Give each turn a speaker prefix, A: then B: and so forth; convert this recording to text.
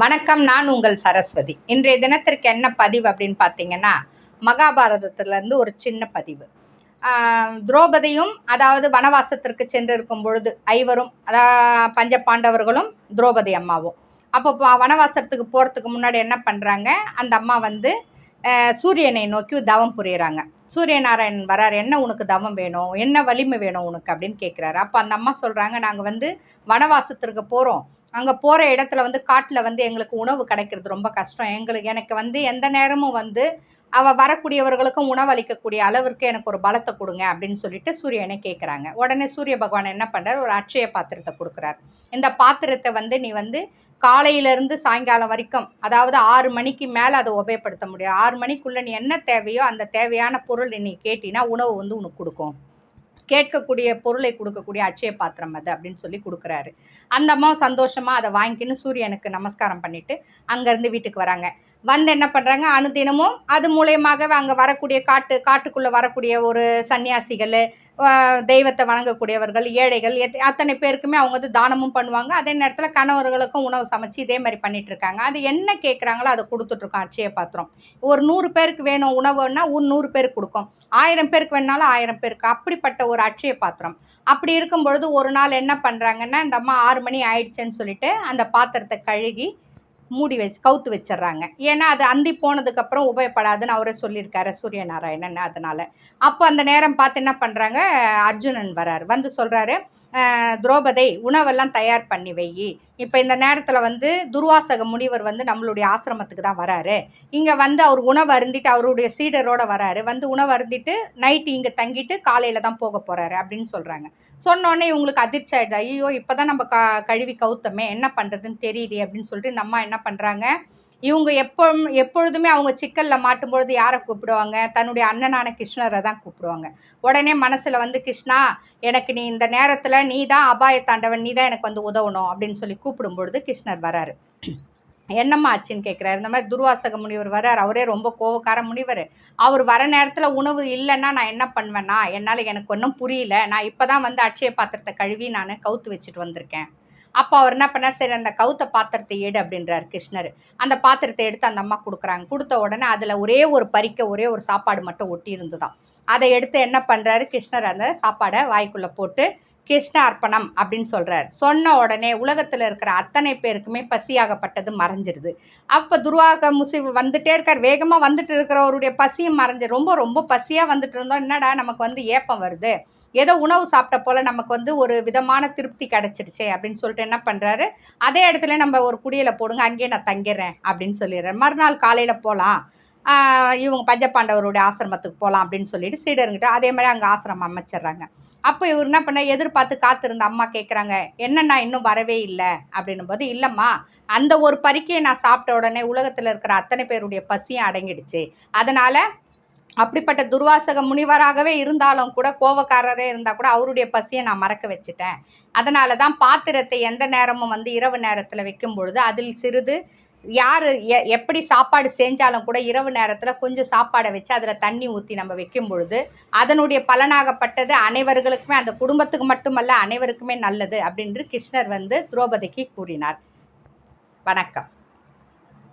A: வணக்கம் நான் உங்கள் சரஸ்வதி. இன்றைய தினத்திற்கு என்ன பதிவு அப்படின்னு பார்த்தீங்கன்னா மகாபாரதத்திலேருந்து ஒரு சின்ன பதிவு. துரோபதியும் அதாவது வனவாசத்திற்கு சென்றிருக்கும் பொழுது ஐவரும் அதாவது பஞ்ச பாண்டவர்களும் துரோபதி அம்மாவும். அப்போ வனவாசத்துக்கு போகிறதுக்கு முன்னாடி என்ன பண்ணுறாங்க அந்த அம்மா வந்து சூரியனை நோக்கி தவம் புரியுறாங்க. சூரியநாராயணன் வரார் என்ன உனக்கு தவம் வேணும்? என்ன வலிமை வேணும் உனக்கு? அப்படின்னு கேட்குறாரு அப்போ அந்த அம்மா சொல்கிறாங்க நாங்கள் வந்து வனவாசத்திற்கு போகிறோம் அங்கே போகிற இடத்துல வந்து காட்டில் வந்து எங்களுக்கு உணவு கிடைக்கிறது ரொம்ப கஷ்டம். எங்களுக்கு எனக்கு வந்து எந்த நேரமும் வந்து அவள் வரக்கூடியவர்களுக்கும் உணவளிக்கக்கூடிய அளவிற்கு எனக்கு ஒரு பலத்தை கொடுங்க அப்படின்னு சொல்லிட்டு சூரியனை கேட்குறாங்க உடனே சூரிய பகவான் என்ன பண்ணுறார் ஒரு அட்சய பாத்திரத்தை கொடுக்குறாரு. இந்த பாத்திரத்தை வந்து நீ வந்து காலையிலேருந்து சாயங்காலம் வரைக்கும் அதாவது ஆறு மணிக்கு மேலே அதை உபயோகப்படுத்த முடியாது ஆறு மணிக்குள்ளே நீ என்ன தேவையோ அந்த தேவையான பொருள் நீ கேட்டினா உணவு வந்து உனக்கு கொடுக்கும். கேட்கக்கூடிய பொருளை கொடுக்கக்கூடிய அட்சய பாத்திரம் அது அப்படின்னு சொல்லி கொடுக்குறாரு. அந்த அம்மா சந்தோஷமாக அதை வாங்கிக்கின்னு சூரியனுக்கு நமஸ்காரம் பண்ணிவிட்டு அங்கேருந்து வீட்டுக்கு வராங்க. வந்து என்ன பண்ணுறாங்க அனுதினமும் அது மூலயமாகவே அங்கே வரக்கூடிய காட்டு காட்டுக்குள்ளே வரக்கூடிய ஒரு சன்னியாசிகள் தெய்வத்தை வணங்கக்கூடியவர்கள் ஏழைகள் அத்தனை பேருக்குமே அவங்க வந்து தானமும் பண்ணுவாங்க. அதே நேரத்தில் கணவர்களுக்கும் உணவு சமைச்சு இதே மாதிரி பண்ணிட்டு இருக்காங்க அது என்ன கேட்குறாங்களோ அதை கொடுத்துட்ருக்கோம் அட்சய பாத்திரம். ஒரு நூறு பேருக்கு வேணும் உணவுன்னா ஒரு நூறு பேருக்கு கொடுக்கும். ஆயிரம் பேருக்கு வேணாலும் ஆயிரம் பேருக்கு. அப்படிப்பட்ட ஒரு அட்சய பாத்திரம். அப்படி இருக்கும் பொழுது ஒரு நாள் என்ன பண்ணுறாங்கன்னா இந்த அம்மா ஆறு மணி ஆயிடுச்சுன்னு சொல்லிட்டு அந்த பாத்திரத்தை கழுகி மூடி வச்சு கவுத்து வச்சிடுறாங்க ஏன்னா அது அந்தி போனதுக்கப்புறம் உபயோகப்படாதுன்னு அவரே சொல்லியிருக்காரு சூரியநாராயணன் அதனால். அப்போ அந்த நேரம் பார்த்து என்ன பண்ணுறாங்க அர்ஜுனன் வரார் வந்து சொல்கிறாரு துரோபதை உணவெல்லாம் தயார் பண்ணி வை இப்போ இந்த நேரத்தில் வந்து துர்வாசக முனிவர் வந்து நம்மளுடைய ஆசிரமத்துக்கு தான் வராரு. இங்கே வந்து அவர் உணவு அருந்திட்டு அவருடைய சீடரோட வராரு. வந்து உணவு அருந்திட்டு நைட்டு இங்கே தங்கிட்டு காலையில் தான் போக போகிறாரு அப்படின்னு சொல்கிறாங்க சொன்னோடனே இவங்களுக்கு அதிர்ச்சி ஆயிடுது. ஐயோ இப்போ தான் நம்ம க கழுவி கவுத்தமே என்ன பண்ணுறதுன்னு தெரியுது அப்படின்னு சொல்லிட்டு இந்த அம்மா என்ன பண்ணுறாங்க இவங்க எப்போ எப்பொழுதுமே அவங்க சிக்கலில் மாட்டும் பொழுது யாரை கூப்பிடுவாங்க? தன்னுடைய அண்ணனான கிருஷ்ணரை தான் கூப்பிடுவாங்க. உடனே மனசில் வந்து கிருஷ்ணா எனக்கு நீ இந்த நேரத்தில் நீ தான் அபாய தாண்டவன் நீ தான் எனக்கு வந்து உதவணும். அப்படின்னு சொல்லி கூப்பிடும் பொழுது கிருஷ்ணர் வராரு. என்னம்மா ஆச்சுன்னு கேட்குறாரு இந்த மாதிரி துர்வாசக முனிவர் வரார். அவரே ரொம்ப கோவக்கார முனிவர். அவர் வர நேரத்தில் உணவு இல்லைன்னா நான் என்ன பண்ணுவேன்னா என்னால் எனக்கு ஒன்றும் புரியல. நான் இப்போ தான் வந்து அட்சய பாத்திரத்தை கழுவி நான் கவுத்து வச்சுட்டு வந்திருக்கேன். அப்போ அவர் என்ன பண்ணார்? சரி அந்த கவுத்த பாத்திரத்தை எடு அப்படின்றார் கிருஷ்ணர். அந்த பாத்திரத்தை எடுத்து அந்த அம்மா கொடுக்குறாங்க. கொடுத்த உடனே அதில் ஒரே ஒரு பறிக்க ஒரே ஒரு சாப்பாடு மட்டும் ஒட்டி இருந்துதான். அதை எடுத்து என்ன பண்ணுறாரு கிருஷ்ணர் அந்த சாப்பாடை வாய்க்குள்ளே போட்டு கிருஷ்ண அர்ப்பணம் அப்படின்னு சொல்கிறார் சொன்ன உடனே உலகத்தில் இருக்கிற அத்தனை பேருக்குமே பசியாகப்பட்டது மறைஞ்சிருது. அப்போ துர்வாக முசி வந்துட்டே இருக்கார். வேகமாக வந்துட்டு இருக்கிறவருடைய பசியும் மறைஞ்சு ரொம்ப ரொம்ப பசியாக வந்துட்டு இருந்தோம். என்னடா நமக்கு வந்து ஏப்பம் வருது? ஏதோ உணவு சாப்பிட்ட போல் நமக்கு வந்து ஒரு விதமான திருப்தி கிடச்சிடுச்சே அப்படின்னு சொல்லிட்டு என்ன பண்ணுறாரு அதே இடத்துல நம்ம ஒரு குடியில் போடுங்க அங்கேயே நான் தங்கிடுறேன் அப்படின்னு சொல்லிடுறேன் மறுநாள் காலையில் போகலாம் இவங்க பஞ்சபாண்டவருடைய ஆசிரமத்துக்கு போகலாம் அப்படின்னு சொல்லிட்டு சீடருங்கிட்ட அதே மாதிரி அங்கே ஆசிரமம் அமைச்சிடுறாங்க. அப்போ இவர் என்ன பண்ண எதிர்பார்த்து காத்திருந்த அம்மா கேட்குறாங்க என்னண்ணா இன்னும் வரவே இல்லை அப்படின்னும் போது இல்லைம்மா அந்த ஒரு பறிக்கையை நான் சாப்பிட்ட உடனே உலகத்தில் இருக்கிற அத்தனை பேருடைய பசியும் அடங்கிடுச்சு. அதனால் அப்படிப்பட்ட துர்வாசக முனிவராகவே இருந்தாலும் கூட கோவக்காரரே இருந்தால் கூட அவருடைய பசியை நான் மறக்க வச்சுட்டேன். அதனால தான் பாத்திரத்தை எந்த நேரமும் வந்து இரவு நேரத்தில் வைக்கும் பொழுது அதில் சிறிது யார் எ எப்படி சாப்பாடு செஞ்சாலும் கூட இரவு நேரத்தில் கொஞ்சம் சாப்பாடை வச்சு அதில் தண்ணி ஊற்றி நம்ம வைக்கும் பொழுது அதனுடைய பலனாகப்பட்டது அனைவர்களுக்குமே அந்த குடும்பத்துக்கு மட்டுமல்ல அனைவருக்குமே நல்லது அப்படின்று கிருஷ்ணர் வந்து துரோபதிக்கு கூறினார். வணக்கம்.